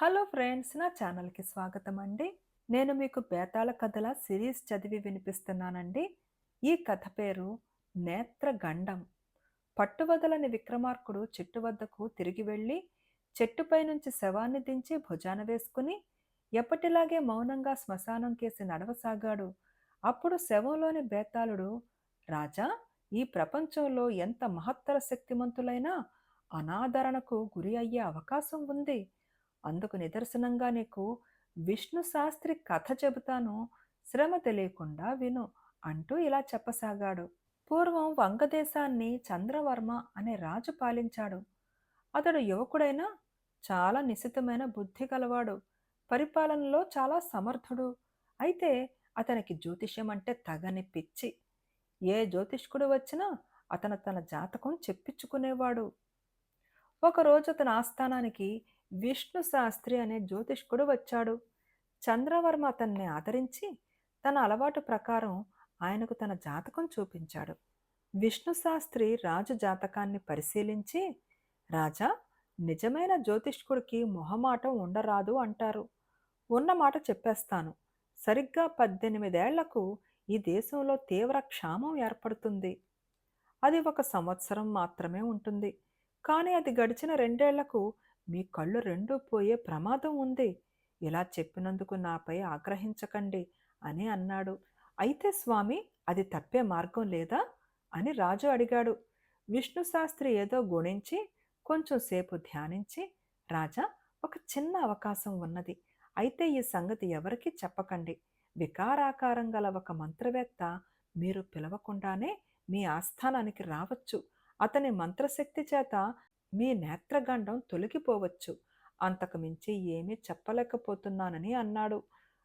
Hello friends నా ఛానల్కి స్వాగతం అండి నేను మీకు బేతాళ కథల సిరీస్ చదివి వినిపిస్తున్నానండి. ఈ కథ పేరు నేత్రగండం. పట్టువదలని విక్రమార్కుడు చెట్టు వద్దకు తిరిగి వెళ్ళి చెట్టుపై నుంచి శవాన్ని దించి భుజాన వేసుకుని ఎప్పటిలాగే మౌనంగా శ్మశానం కేసి నడవసాగాడు. అప్పుడు శవంలోని బేతాళుడు రాజా ఈ ప్రపంచంలో ఎంత మహత్తర శక్తిమంతులైనా అనాదరణకు గురి అయ్యే అవకాశం ఉంది. అందుకు నిదర్శనంగా నీకు విష్ణు శాస్త్రి కథ చెబుతాను. శ్రమ తెలియకుండా విను అంటూ ఇలా చెప్పసాగాడు. పూర్వం వంగదేశాన్ని చంద్రవర్మ అనే రాజు పాలించాడు. అతడు యువకుడైనా చాలా నిశితమైన బుద్ధి గలవాడు. పరిపాలనలో చాలా సమర్థుడు. అయితే అతనికి జ్యోతిష్యం అంటే తగని పిచ్చి. ఏ జ్యోతిష్కుడు వచ్చినా అతను తన జాతకం చెప్పించుకునేవాడు. ఒకరోజు అతని ఆస్థానానికి విష్ణు శాస్త్రి అనే జ్యోతిష్కుడు వచ్చాడు. చంద్రవర్మ అతన్ని ఆదరించి తన అలవాటు ప్రకారం ఆయనకు తన జాతకం చూపించాడు. విష్ణు శాస్త్రి రాజు జాతకాన్ని పరిశీలించి రాజా నిజమైన జ్యోతిష్కుడికి మొహమాటం ఉండరాదు అంటారు. ఉన్న మాట చెప్పేస్తాను. సరిగ్గా పద్దెనిమిదేళ్ళకు ఈ దేశంలో తీవ్ర క్షామం ఏర్పడుతుంది. అది ఒక సంవత్సరం మాత్రమే ఉంటుంది. కానీ అది గడిచిన రెండేళ్ళకు మీ కళ్ళు రెండూ పోయే ప్రమాదం ఉంది. ఇలా చెప్పినందుకు నాపై ఆగ్రహించకండి అని అన్నాడు. అయితే స్వామి అది తప్పే మార్గం లేదా? అని రాజు అడిగాడు. విష్ణు శాస్త్రి ఏదో గుణించి కొంచెం సేపు ధ్యానించి రాజా ఒక చిన్న అవకాశం ఉన్నది. అయితే ఈ సంగతి ఎవరికీ చెప్పకండి. వికారాకారం గల ఒక మంత్రవేత్త మీరు పిలవకుండానే మీ ఆస్థానానికి రావచ్చు. అతని మంత్రశక్తి చేత మీ నేత్రగండం తొలగిపోవచ్చు. అంతకుమించి ఏమీ చెప్పలేకపోతున్నానని అన్నాడు.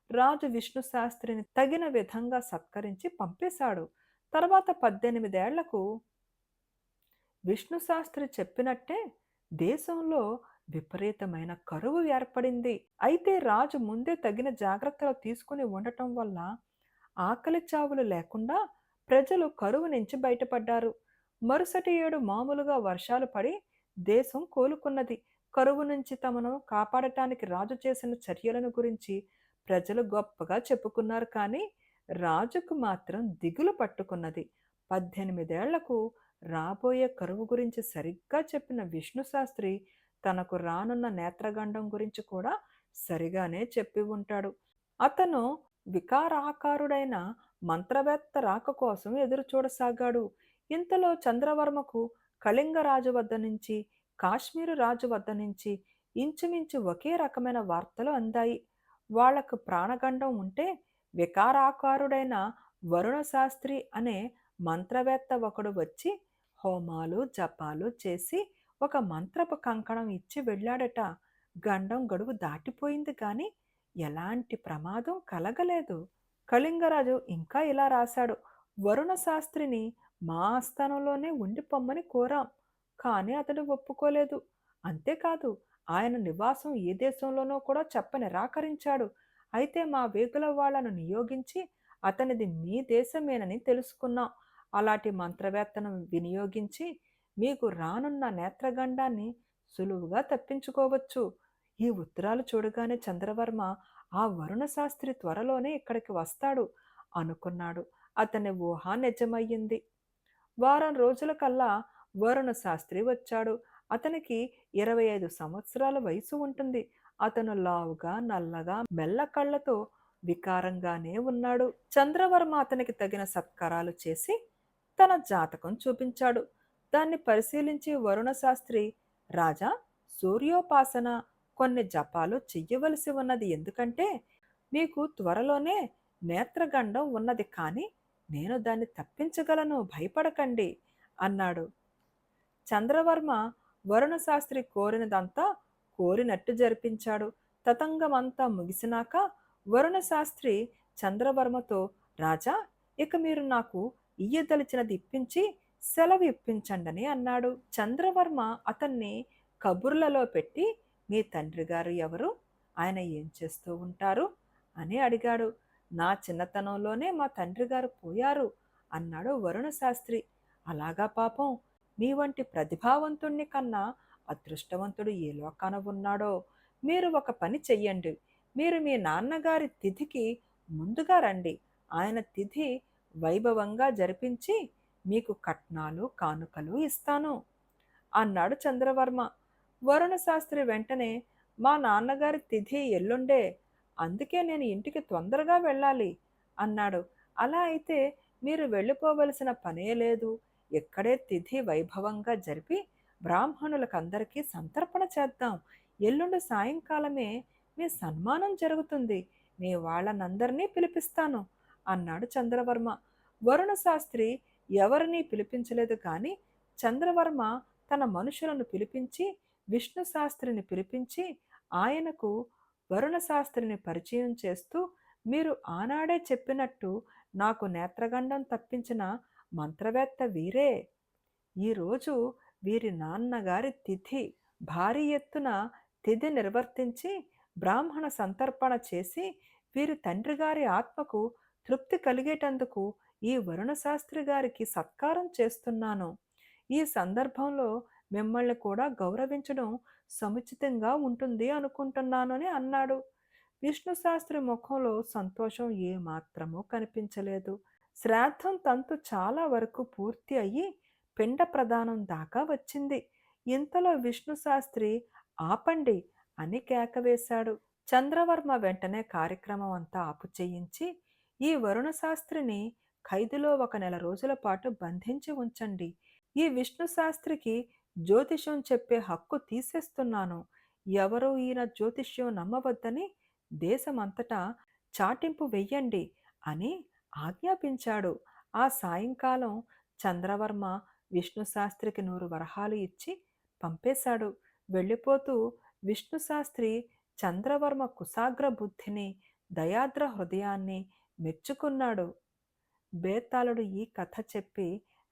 రాజు విష్ణు శాస్త్రిని తగిన విధంగా సత్కరించి పంపేశాడు. తర్వాత పద్దెనిమిదేళ్ళకు విష్ణు శాస్త్రి చెప్పినట్టే దేశంలో విపరీతమైన కరువు ఏర్పడింది. అయితే రాజు ముందే తగిన జాగ్రత్తలు తీసుకుని ఉండటం వల్ల ఆకలి చావులు లేకుండా ప్రజలు కరువు నుంచి బయటపడ్డారు. మరుసటి ఏడు మామూలుగా వర్షాలు పడి దేశం కోలుకున్నది. కరువు నుంచి తమను కాపాడటానికి రాజు చేసిన చర్యలను గురించి ప్రజలు గొప్పగా చెప్పుకున్నారు కానీ రాజుకు మాత్రం దిగులు పట్టుకున్నది. పద్దెనిమిదేళ్ళకు రాబోయే కరువు గురించి సరిగ్గా చెప్పిన విష్ణు శాస్త్రి తనకు రానున్న నేత్రగండం గురించి కూడా సరిగానే చెప్పి ఉంటాడు. అతను వికారాకారుడైన మంత్రవేత్త రాక కోసం ఎదురు చూడసాగాడు ఇంతలో చంద్రవర్మకు కళింగ రాజు వద్ద నుంచి కాశ్మీరు రాజు వద్ద నుంచి ఇంచుమించు ఒకే రకమైన వార్తలు అందాయి. వాళ్ళకు ప్రాణగండం ఉంటే వికారాకారుడైన వరుణ శాస్త్రి అనే మంత్రవేత్త ఒకడు వచ్చి హోమాలు జపాలు చేసి ఒక మంత్రపు కంకణం ఇచ్చి వెళ్ళాడట. గండం గడువు దాటిపోయింది కానీ ఎలాంటి ప్రమాదం కలగలేదు. కళింగరాజు ఇంకా ఇలా రాశాడు. వరుణ శాస్త్రిని మా ఆస్థానంలోనే ఉండిపోమ్మని కోరాం. కానీ అతడు ఒప్పుకోలేదు. అంతేకాదు ఆయన నివాసం ఏ దేశంలోనో కూడా చెప్ప నిరాకరించాడు అయితే మా వేగుల వాళ్ళను నియోగించి అతనిది మీ దేశమేనని తెలుసుకున్నాం. అలాంటి మంత్రవేత్తను వినియోగించి మీకు రానున్న నేత్రగండాన్ని సులువుగా తప్పించుకోవచ్చు. ఈ ఉత్తరాలు చూడగానే చంద్రవర్మ ఆ వరుణ శాస్త్రి త్వరలోనే ఇక్కడికి వస్తాడు అనుకున్నాడు. అతని ఊహ నిజమయ్యింది. వారం రోజుల కల్లా వరుణ శాస్త్రి వచ్చాడు. అతనికి ఇరవై ఐదు సంవత్సరాల వయసు ఉంటుంది. అతను లావుగా నల్లగా మెల్ల కళ్ళతో వికారంగానే ఉన్నాడు. చంద్రవర్మ అతనికి తగిన సత్కారాలు చేసి తన జాతకం చూపించాడు. దాన్ని పరిశీలించి వరుణ శాస్త్రి రాజా సూర్యోపాసన కొన్ని జపాలు చెయ్యవలసి ఉన్నది. ఎందుకంటే మీకు త్వరలోనే నేత్రగండం ఉన్నది. కానీ నేను దాన్ని తప్పించగలను భయపడకండి అన్నాడు. చంద్రవర్మ వరుణ శాస్త్రి కోరినదంతా కోరినట్టు జరిపించాడు. తతంగమంతా ముగిసినాక వరుణ శాస్త్రి చంద్రవర్మతో రాజా ఇక మీరు నాకు ఇయ్యదలిచినది ఇప్పించి సెలవు ఇప్పించండని అన్నాడు. చంద్రవర్మ అతన్ని కబుర్లలో పెట్టి మీ తండ్రి గారు ఎవరు? ఆయన ఏం చేస్తూ ఉంటారు? అని అడిగాడు. నా చిన్నతనంలోనే మా తండ్రి గారు పోయారు అన్నాడు వరుణ శాస్త్రి. అలాగా పాపం మీ వంటి ప్రతిభావంతుణ్ణి కన్నా అదృష్టవంతుడు ఏ లోకాన ఉన్నాడో మీరు ఒక పని చెయ్యండి. మీరు మీ నాన్నగారి తిథికి ముందుగా రండి. ఆయన తిథి వైభవంగా జరిపించి మీకు కట్నాలు కానుకలు ఇస్తాను అన్నాడు చంద్రవర్మ. వరుణ శాస్త్రి వెంటనే మా నాన్నగారి తిథి ఎల్లుండే అందుకే నేను ఇంటికి తొందరగా వెళ్ళాలి అన్నాడు. అలా అయితే మీరు వెళ్ళిపోవలసిన పనే లేదు. ఇక్కడే తిథి వైభవంగా జరిపి బ్రాహ్మణులకందరికీ సంతర్పణ చేద్దాం. ఎల్లుండి సాయంకాలమే మీ సన్మానం జరుగుతుంది. మీ వాళ్ళనందరినీ పిలిపిస్తాను అన్నాడు చంద్రవర్మ. వరుణ శాస్త్రి ఎవరినీ పిలిపించలేదు కానీ చంద్రవర్మ తన మనుషులను పిలిపించి విష్ణు శాస్త్రిని పిలిపించి ఆయనకు వరుణ శాస్త్రిని పరిచయం చేస్తూ మీరు ఆనాడే చెప్పినట్టు నాకు నేత్రగండం తప్పించిన మంత్రవేత్త వీరే. ఈరోజు వీరి నాన్నగారి తిథి భారీ ఎత్తున తిథి నిర్వర్తించి బ్రాహ్మణ సంతర్పణ చేసి వీరి తండ్రి గారి ఆత్మకు తృప్తి కలిగేటందుకు ఈ వరుణ శాస్త్రి గారికి సత్కారం చేస్తున్నాను. ఈ సందర్భంలో మిమ్మల్ని కూడా గౌరవించడం సముచితంగా ఉంటుంది అనుకుంటున్నాను అని అన్నాడు. విష్ణు శాస్త్రి ముఖంలో సంతోషం ఏమాత్రమూ కనిపించలేదు. శ్రాద్ధం తంతు చాలా వరకు పూర్తి అయ్యి పిండ ప్రదానం దాకా వచ్చింది. ఇంతలో విష్ణు శాస్త్రి ఆపండి అని కేకవేశాడు చంద్రవర్మ వెంటనే కార్యక్రమం అంతా ఆపు చేయించి ఈ వరుణ శాస్త్రిని ఖైదులో ఒక నెల రోజుల పాటు బంధించి ఉంచండి. ఈ విష్ణు శాస్త్రికి జ్యోతిష్యం చెప్పే హక్కు తీసేస్తున్నాను. ఎవరూ ఈయన జ్యోతిష్యం నమ్మవద్దని దేశమంతటా చాటింపు వెయ్యండి అని ఆజ్ఞాపించాడు. ఆ సాయంకాలం చంద్రవర్మ విష్ణుశాస్త్రికి నూరు వరహాలు ఇచ్చి పంపేశాడు. వెళ్ళిపోతూ విష్ణుశాస్త్రి చంద్రవర్మ కుశాగ్ర బుద్ధిని దయాద్ర హృదయాన్ని మెచ్చుకున్నాడు. బేతాళుడు ఈ కథ చెప్పి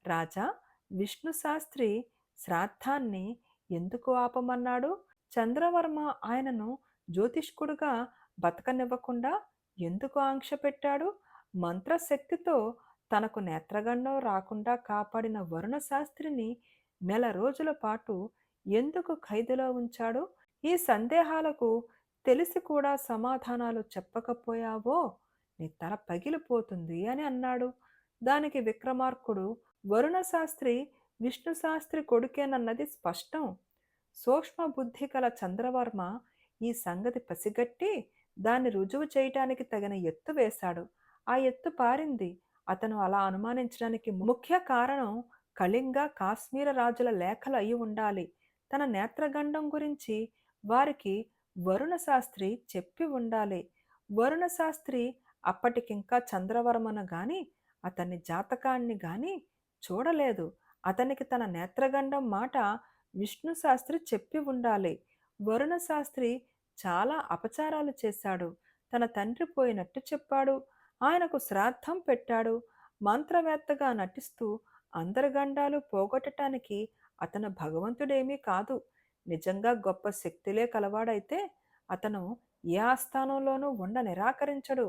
రాజా విష్ణుశాస్త్రి శ్రాద్ధాన్ని ఎందుకు ఆపమన్నాడు? చంద్రవర్మ ఆయనను జ్యోతిష్కుడుగా బతకనివ్వకుండా ఎందుకు ఆంక్ష పెట్టాడు? మంత్రశక్తితో తనకు నేత్రగండం రాకుండా కాపాడిన వరుణ శాస్త్రిని నెల రోజుల పాటు ఎందుకు ఖైదులో ఉంచాడు? ఈ సందేహాలకు తెలిసి కూడా సమాధానాలు చెప్పకపోయావో? నీ తల పగిలిపోతుంది అని అన్నాడు. దానికి విక్రమార్కుడు వరుణ శాస్త్రి విష్ణు శాస్త్రి కొడుకేనన్నది స్పష్టం. సూక్ష్మ బుద్ధి కల చంద్రవర్మ ఈ సంగతి పసిగట్టి దాన్ని రుజువు చేయటానికి తగిన ఎత్తు వేశాడు. ఆ ఎత్తు పారింది. అతను అలా అనుమానించడానికి ముఖ్య కారణం కళింగ కాశ్మీర రాజుల లేఖలు అయి ఉండాలి. తన నేత్రగండం గురించి వారికి వరుణ శాస్త్రి చెప్పి ఉండాలి. వరుణ శాస్త్రి అప్పటికింకా చంద్రవర్మను గాని అతని జాతకాన్ని గాని చూడలేదు. అతనికి తన నేత్రగండం మాట విష్ణు శాస్త్రి చెప్పి ఉండాలి. వరుణ శాస్త్రి చాలా అపచారాలు చేశాడు. తన తండ్రి పోయినట్టు చెప్పాడు. ఆయనకు శ్రాద్ధం పెట్టాడు. మంత్రవేత్తగా నటిస్తూ అందరగండాలు పోగొట్టడానికి అతను భగవంతుడేమీ కాదు. నిజంగా గొప్ప శక్తులే కలవాడైతే అతను ఏ ఆస్థానంలోనూ ఉండ నిరాకరించడు.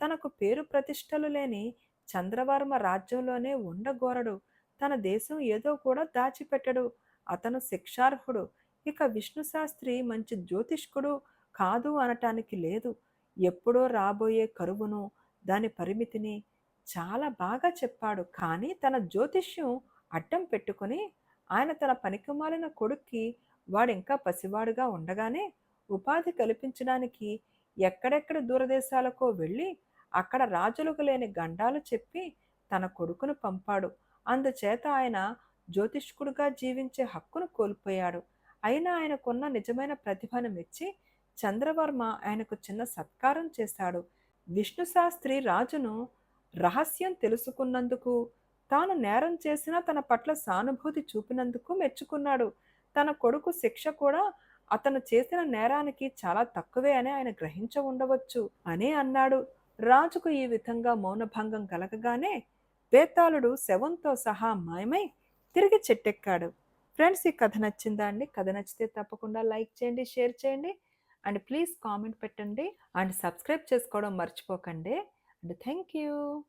తనకు పేరు ప్రతిష్టలు లేని చంద్రవర్మ రాజ్యంలోనే ఉండగోరడు తన దేశం ఏదో కూడా దాచిపెట్టడు. అతను శిక్షార్హుడు. ఇక విష్ణు శాస్త్రి మంచి జ్యోతిష్కుడు కాదు అనటానికి లేదు. ఎప్పుడో రాబోయే కరువును దాని పరిమితిని చాలా బాగా చెప్పాడు. కానీ తన జ్యోతిష్యం అడ్డం పెట్టుకుని ఆయన తన పనికిమాలిన కొడుక్కి వాడింకా పసివాడుగా ఉండగానే ఉపాధి కల్పించడానికి ఎక్కడెక్కడ దూరదేశాలకో వెళ్ళి అక్కడ రాజులకు లేని గండాలు చెప్పి తన కొడుకును పంపాడు. అందుచేత ఆయన జ్యోతిష్కుడుగా జీవించే హక్కును కోల్పోయాడు. అయినా ఆయనకున్న నిజమైన ప్రతిభను మెచ్చి చంద్రవర్మ ఆయనకు చిన్న సత్కారం చేశాడు. విష్ణు శాస్త్రి రాజును రహస్యం తెలుసుకున్నందుకు తాను నేరం చేసినా తన పట్ల సానుభూతి చూపినందుకు మెచ్చుకున్నాడు. తన కొడుకు శిక్ష కూడా అతను చేసిన నేరానికి చాలా తక్కువే అని ఆయన గ్రహించ ఉండవచ్చు అని అన్నాడు. రాజుకు ఈ విధంగా మౌనభంగం కలగగానే బేతాళుడు శవంతో సహా మాయమై తిరిగి చెట్టెక్కాడు. ఫ్రెండ్స్ ఈ కథ నచ్చిందా అండి? కథ నచ్చితే తప్పకుండా లైక్ చేయండి షేర్ చేయండి. అండ్ ప్లీజ్ కామెంట్ పెట్టండి. అండ్ సబ్స్క్రైబ్ చేసుకోవడం మర్చిపోకండి. And thank you.